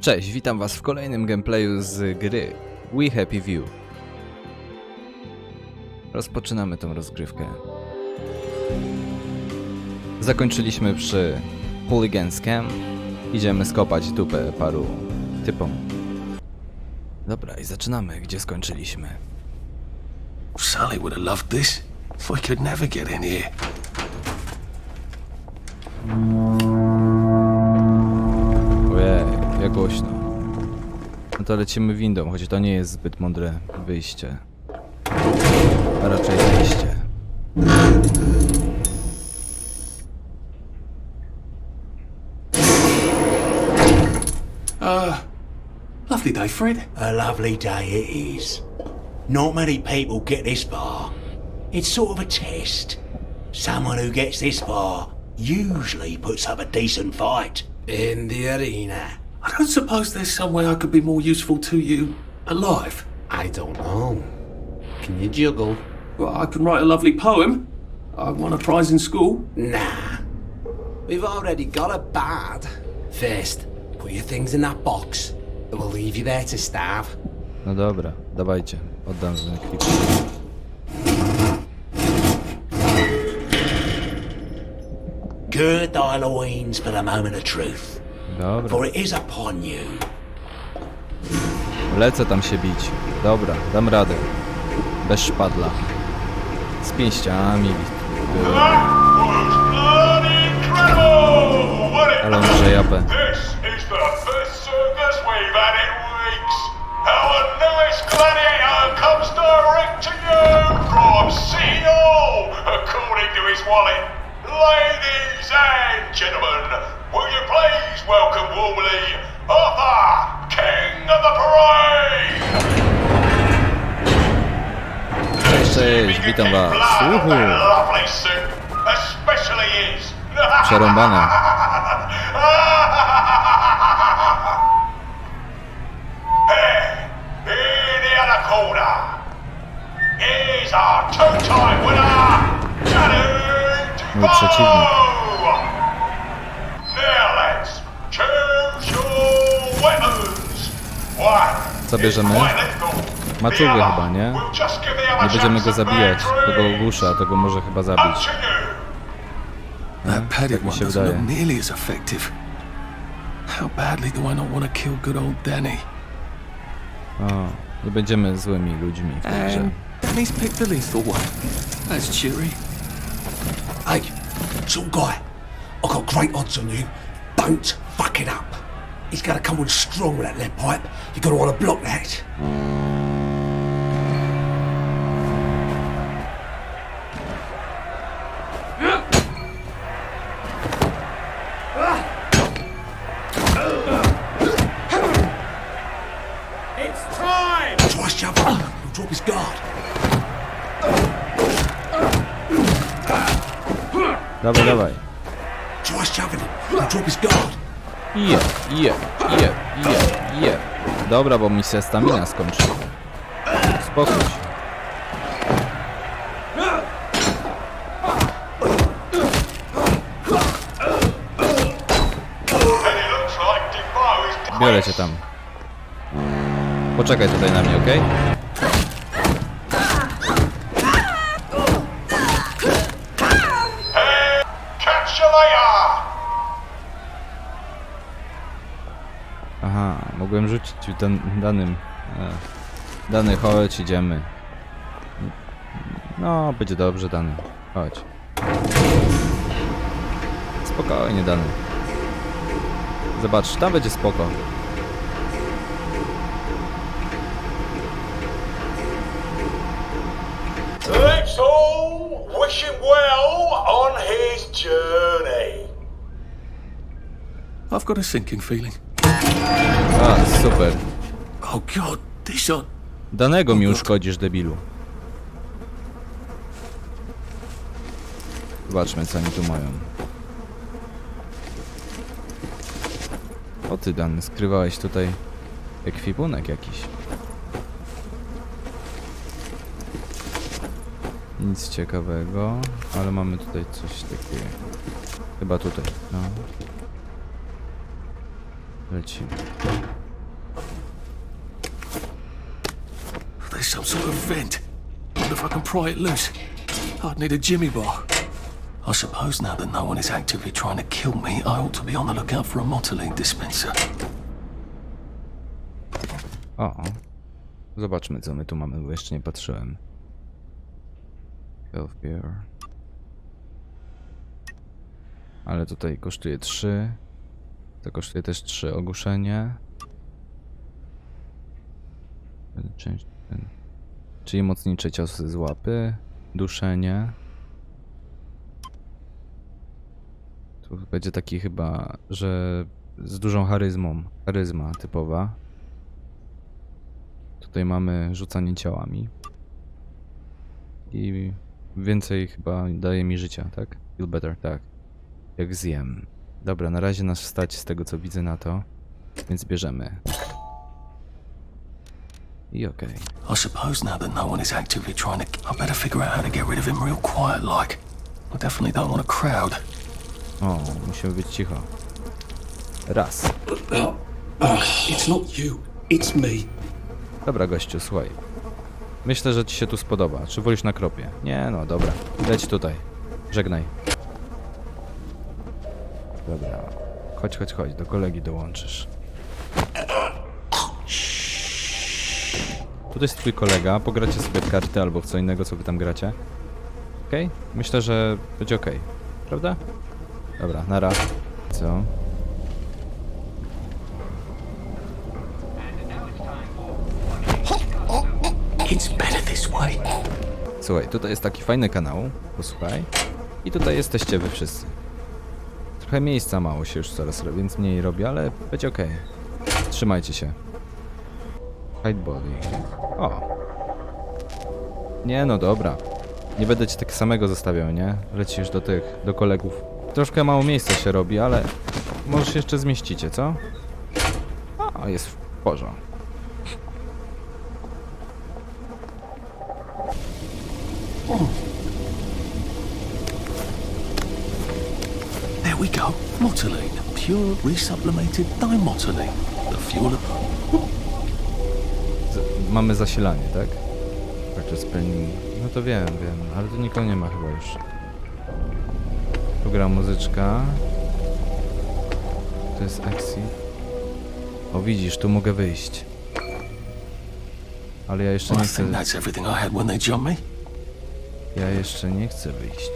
Cześć, witam was w kolejnym gameplayu z gry We Happy View. Rozpoczynamy tą rozgrywkę. Zakończyliśmy przy Hooligan Scam. Idziemy skopać dupę paru typom. Dobra, i zaczynamy, gdzie skończyliśmy. Sally would have loved this. We could never get in here. Ojej, głośno. No to lecimy windą, choć to nie jest zbyt mądre wyjście. A raczej zejście. Ah, lovely day, Fred. A lovely day it is. Not many people get this far. It's sort of a test. Someone who gets this far usually puts up a decent fight in the arena. I don't suppose there's some way I could be more useful to you alive. I don't know. Can you juggle? Well, I can write a lovely poem. I won a prize in school. Nah. We've already got a bad. First, put your things in that box. It will leave you there to starve. No dobra, dawajcie, oddam ten klip. Gird thy loins for the moment of truth, Dobra, for it is upon you. lecę tam się bić. Dobra, dam radę. Bez szpadla. Z pięściami. Bloody incredible! What it Ale może japę. This is the best circus we've had in weeks. Our newest gladiator comes direct to you from City Hall, according to his wallet. Ladies and gentlemen, will you please welcome warmly Arthur, King of the Parade! Cześć, witam was. Uhu. Lovely suit, especially Co bierzemy? other chyba, nie? Nie będziemy go zabijać, bad to go dream. ogłusza, to go może chyba zabić. Tak mi one się wydaje. look nearly as effective. How badly do I not want to kill good old Danny? O, nie będziemy złymi ludźmi. And Danny's picked the lethal one. That's cheery. Hey, guy, I've got great odds on you. Don't fuck it up. He's got to come on strong with that lead pipe. You're gonna want to block that. It's time! Try shoving. He'll drop his guard. Dawaj, dawaj. Try shoving him. He'll drop his guard. Je, je, je, je, je. Dobra, bo mi się stamina skończy. Spokój się. Biorę cię tam. Poczekaj tutaj na mnie, okej? Catch you later! Aha, mogłem rzucić ci ten danym. E, dany, chodź, idziemy. No, będzie dobrze, dany. Chodź. Spokojnie, dany. Zobacz, tam będzie spoko. Let's all wish him well on his journey. I've got a sinking feeling. A, super. Danego mi uszkodzisz, debilu. Zobaczmy, co oni tu mają. O ty, Dany, skrywałeś tutaj ekwipunek jakiś. Nic ciekawego, ale mamy tutaj coś takiego. Chyba tutaj, no. Lecimy. There's some sort of vent. Wonder if I can pry it loose. I'd need a jimmy bar. I suppose now that no one is actively trying to kill me, I ought to be on the lookout for a Motoline dispenser. O. Zobaczmy, co my tu mamy, bo jeszcze nie patrzyłem. Health beer. Ale tutaj kosztuje 3. To kosztuje też 3 ogłuszenie. Czyli mocnicze ciosy z łapy. Duszenie. Tu będzie taki chyba, że z dużą charyzmą. Charyzma typowa. Tutaj mamy rzucanie ciałami. I więcej chyba daje mi życia, tak? Feel better, tak. Jak zjem. Dobra, na razie nas stać z tego co widzę na to. Więc bierzemy. I okej. I suppose now that no one is actively trying to. I better figure out how to get rid of him real quiet like. I definitely don't want a crowd. O, musimy być cicho. Raz. It's not you, it's me. Dobra, gościu, słuchaj. Myślę, że ci się tu spodoba. Czy wolisz na kropie? Nie, no dobra. Leć tutaj. Żegnaj. Dobra. Chodź, chodź, chodź. Do kolegi dołączysz. Tutaj jest twój kolega. Pogracie sobie w karty albo w co innego, co wy tam gracie. Okej? Myślę, że będzie okej. Prawda? Dobra, na raz. Co? It's better this way. Słuchaj, tutaj jest taki fajny kanał, posłuchaj. I tutaj jesteście wy wszyscy. Trochę miejsca mało się już coraz robi, więc mniej robię, ale będzie okej. Trzymajcie się. Hide body. O. Nie no, dobra. Nie będę ci tak samego zostawiał, nie? Lecisz do tych, do kolegów. Troszkę mało miejsca się robi, ale może się jeszcze zmieścicie, co? A, jest w porządku. There we go. Motoline. Pure resublimated. The fuel of. Z- mamy zasilanie, tak? Także spełnimy. No to wiem, wiem, ale tu nikogo nie ma chyba już. Tu gra muzyczka. To jest exit. O widzisz, tu mogę wyjść. Ale ja jeszcze I nie chcę. think that's everything I had when they jumped me. Ja jeszcze nie chcę wyjść.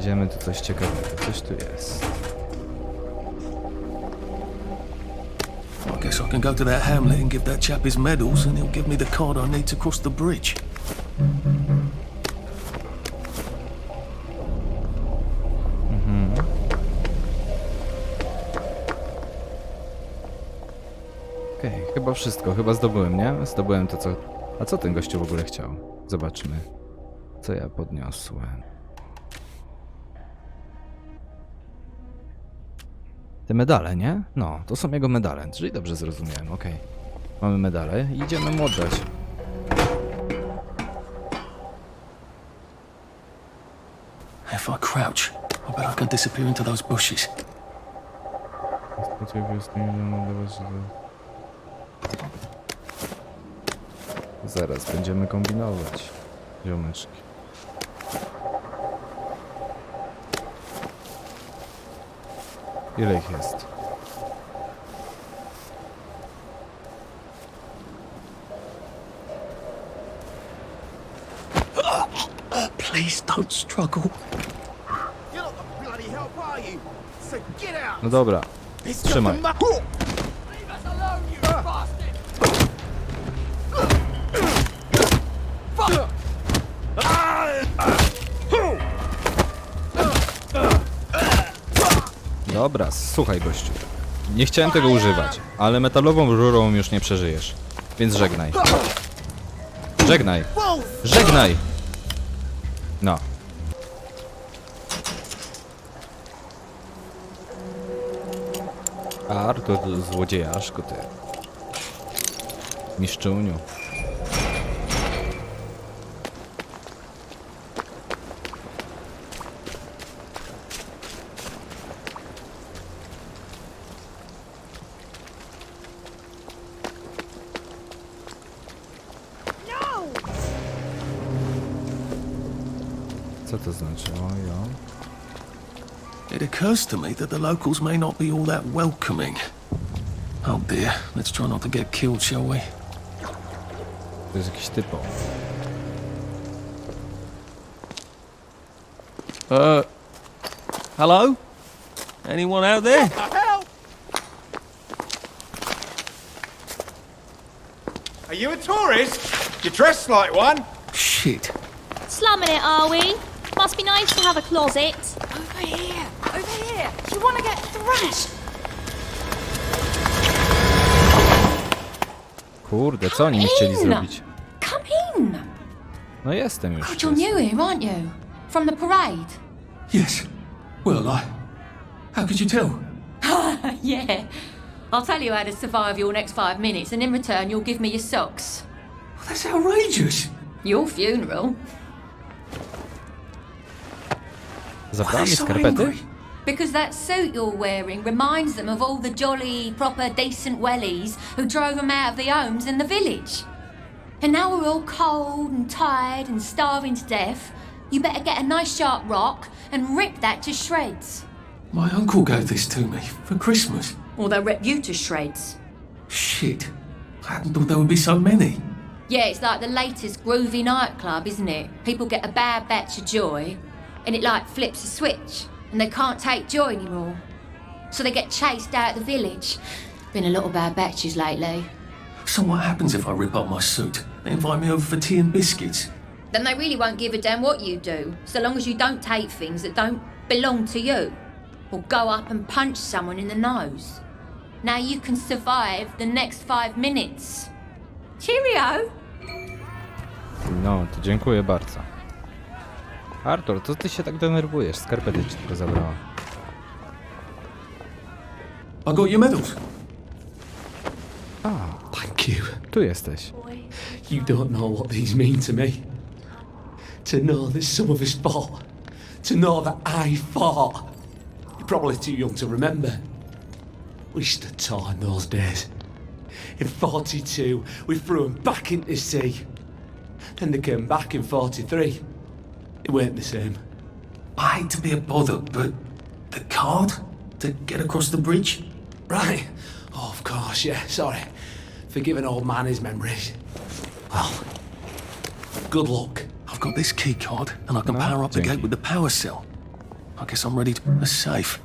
Znajdziemy tu coś ciekawego? Coś tu jest. I guess I can go to that hamlet and give that chap his medals, and he'll give me the card I need to cross the bridge. Okej, chyba wszystko, chyba zdobyłem, nie? Zdobyłem to, co... A co ten gościu w ogóle chciał? Zobaczmy. Co ja podniosłem. Te medale, nie? No, to są jego medale, czyli dobrze zrozumiałem, okej. Mamy medale i idziemy mu oddać. If I crouch, I bet I can disappear into those bushes. Zaraz będziemy kombinować, ziomeczki. Ile ich jest? Please don't struggle. You're not the Dobra, słuchaj gościu. Nie chciałem tego używać, ale metalową rurą już nie przeżyjesz. Więc żegnaj. Żegnaj. Żegnaj! No. Artur złodziejaszko ty. Miszczuniu. To znaczy? O, jo. It occurs to me that the locals may not be all that welcoming. Oh dear, let's try not to get killed, shall we? To jest jakiś typo. Uh, hello? Anyone out there? Help! Are you a tourist? You dress like one. Shit. Slumming it, are we? Must be nice to have a closet. Over here! Over here! You want to get thrashed? Kurde, co oni mi chcieli in. zrobić? Come in! No jestem już. God, you're new here, aren't you? From the parade? Yes. Well, I. How could you tell? yeah. I'll tell you how to survive your next five minutes, and in return, you'll give me your socks. That's outrageous. Your funeral. Zabrała mi skarpety? Because that suit you're wearing reminds them of all the jolly, proper, decent wellies who drove them out of their homes in the village. And now we're all cold and tired and starving to death. You better get a nice sharp rock and rip that to shreds. My uncle gave this to me for Christmas. Or they'll rip you to shreds. Shit. I hadn't thought there would be so many. Yeah, it's like the latest groovy nightclub, isn't it? People get a bad batch of joy, and it like flips a switch, and they can't take joy anymore. So they get chased out of the village. Been a lot of bad batches lately. So what happens if I rip up my suit? They invite me over for tea and biscuits. Then they really won't give a damn what you do, so long as you don't take things that don't belong to you. Or go up and punch someone in the nose. Now you can survive the next five minutes. Cheerio! No, to dziękuję bardzo. Artur, co ty się tak denerwujesz? Skarpety ci tylko zabrała. I got your medals. Thank you. Tu jesteś. You don't know what these mean to me. To know that some of us fought. To know that I fought. You're probably too young to remember. We stood tall in those days. In 42, we threw 'em back into sea. Then they came back in 43. It weren't the same. I hate to be a bother, but the card to get across the bridge? Right. Oh, of course, yeah, sorry. Forgive an old man his memories. Well, good luck. I've got this key card, and I can No, power up the gate with the power cell. I guess I'm ready to a safe.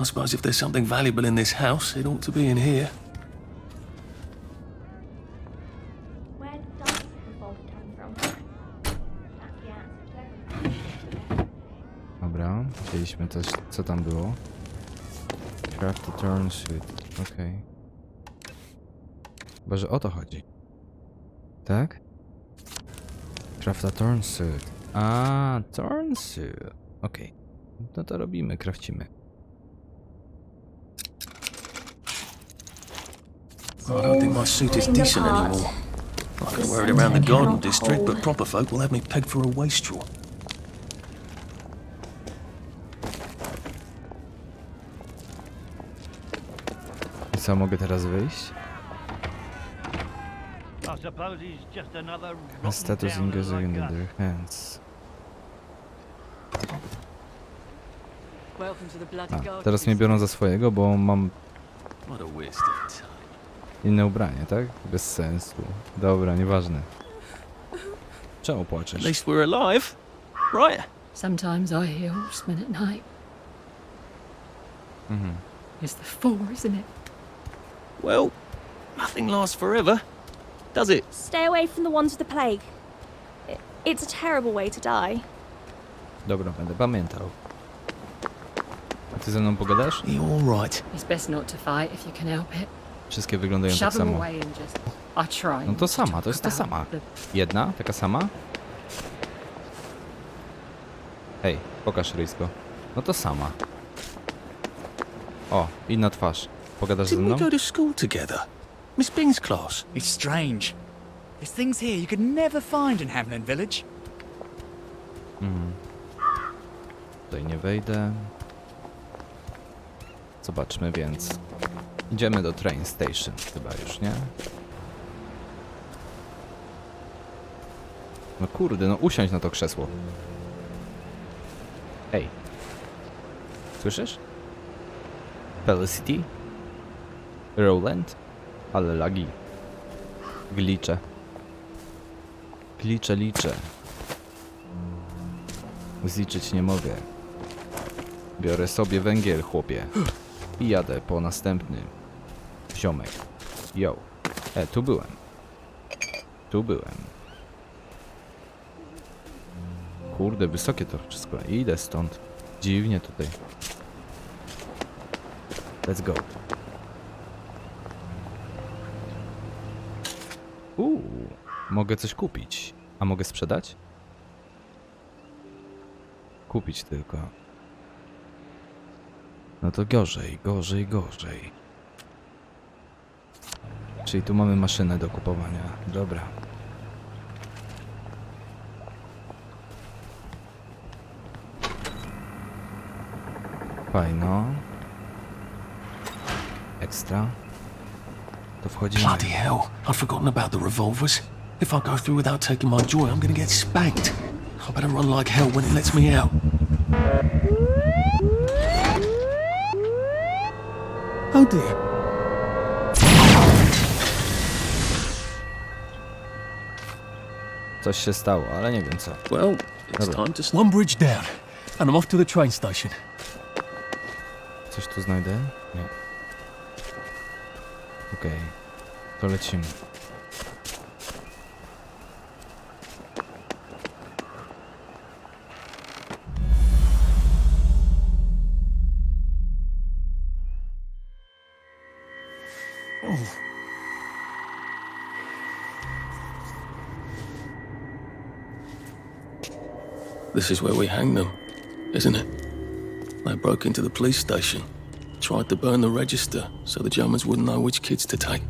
I suppose if there's something valuable in this house, it ought to be in here. Wzięliśmy też, co tam było. Craft the turn suit. Okej. Chyba, że o to chodzi. Tak? Craft a turn suit. A, turn suit. Okej. No to robimy, krawcimy. I don't think my suit is decent anymore. I can wear it around the garden district, but proper folk will have me pegged for a wastrel. Co, mogę teraz wyjść? I suppose he's just another A rotten status in like us. their hands. Welcome to the bloody A, garden. teraz mnie biorą za swojego, bo mam inne ubranie, tak? Bez sensu. Dobra, nieważne. Czemu płaczesz? At least we're alive, right? Sometimes I hear horsemen at night. Mhm. It's the four, isn't it? Well, nothing lasts forever, does it? Stay away from the ones with the plague. I- It's a terrible way to die. Dobra, będę pamiętał. A ty ze mną pogadasz? You all right? It's best not to fight if you can help it. Wszystkie wyglądają tak Shove them samo. away and just. I try. No to sama, to jest ta sama. Jedna, taka sama? Hej, pokaż ryjsko. No to sama. O, inna twarz. Pogadasz ze Didn't mną? we go to school together? Miss Bing's class. It's strange. There's things here you could never find in Hamlin Village. Tutaj nie wejdę. Zobaczmy więc. Idziemy do train station chyba już, nie? No kurde, no usiądź na to krzesło. Hej. Słyszysz? Felicity? Roland? Ale lagi. Glicze. Glicze, liczę. Zliczyć nie mogę. Biorę sobie węgiel, chłopie. I jadę po następny. Ziomek. Yo. E, tu byłem. Tu byłem. Kurde, wysokie to wszystko. Idę stąd. Dziwnie tutaj. Let's go. Mogę coś kupić. A mogę sprzedać? Kupić tylko. No to gorzej, gorzej, gorzej. Czyli tu mamy maszynę do kupowania. Dobra. Fajno. Ekstra. To wchodzimy. Bloody hell, I'd forgotten about the revolvers. If I go through without taking my joy, I'm gonna get spanked. I better run like hell when it lets me out. Oh dear. Coś się stało, ale nie wiem co. Well, it's Dobra. time to... One bridge down, and I'm off to the train station. Coś tu znajdę? Nie. Okej. To lecimy. This is where we hang them, isn't it? They broke into the police station, tried to burn the register so the Germans wouldn't know which kids to take.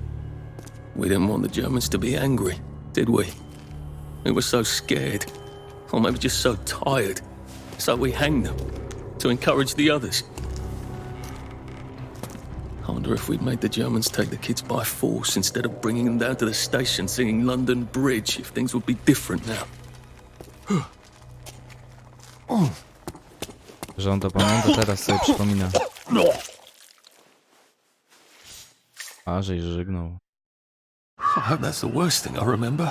We didn't want the Germans to be angry, did we? We were so scared, or maybe just so tired, so we hanged them to encourage the others. I wonder if we'd made the Germans take the kids by force instead of bringing them down to the station singing London Bridge, if things would be different now. Że on to pamięta, teraz sobie przypomina. A, żeś żygnął. Oh, I hope that's the worst thing I remember.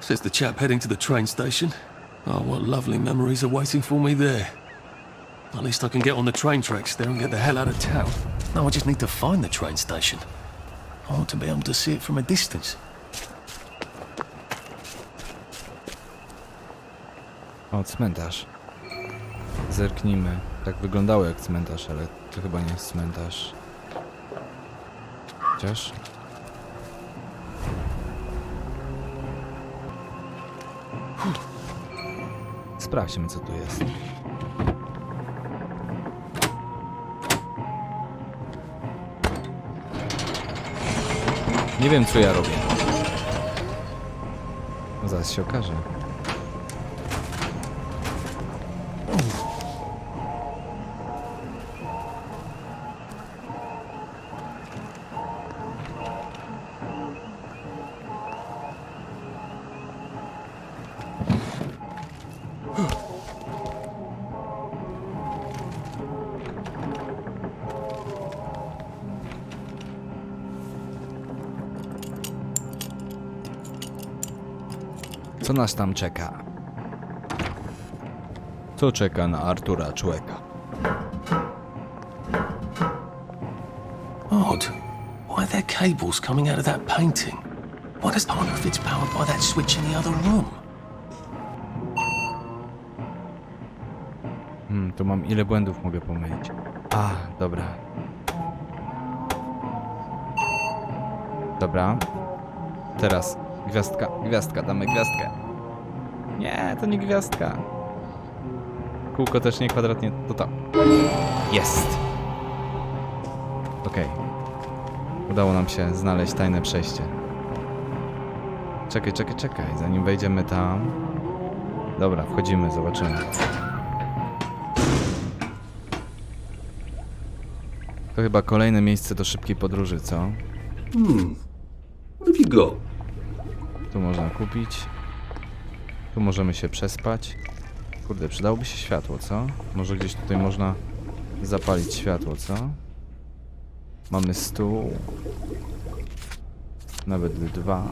Says the chap heading to the train station. Oh, what lovely memories are waiting for me there. At least I can get on the train tracks there and get the hell out of town. Now I just need to find the train station. I want to be able to see it from a distance. O, cmentarz. Zerknijmy. Tak wyglądało jak cmentarz, ale to chyba nie jest cmentarz. Chociaż... Sprawdźmy co tu jest. Nie wiem co ja robię. Zaraz się okaże. Co nas tam czeka? Co czeka na Artura człowieka? Odd. Why are there cables coming out of that painting? Why does I wonder if it's powered by that switch in the other room? Hmm, tu mam ile błędów mogę pomylić. A, dobra. Dobra. Teraz gwiazdka, gwiazdka, damy gwiazdkę. Nie, to nie gwiazdka. Kółko też nie, kwadrat nie, to tam. Jest! Okej. Udało nam się znaleźć tajne przejście. Czekaj, czekaj, czekaj, zanim wejdziemy tam. Dobra, wchodzimy, zobaczymy. To chyba kolejne miejsce do szybkiej podróży, co? What have you got? Tu można kupić. Tu możemy się przespać. Kurde, przydałoby się światło, co? Może gdzieś tutaj można zapalić światło, co? Mamy stół. Nawet dwa.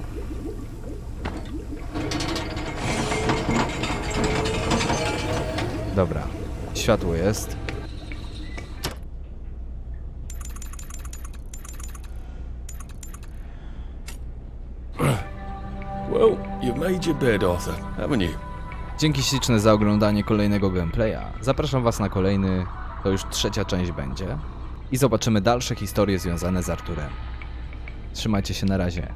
Dobra, światło jest. Well, you've made your bed, Arthur, haven't you? Dzięki śliczne za oglądanie kolejnego gameplaya. Zapraszam Was na kolejny, to już trzecia część będzie. I zobaczymy dalsze historie związane z Arturem. Trzymajcie się na razie.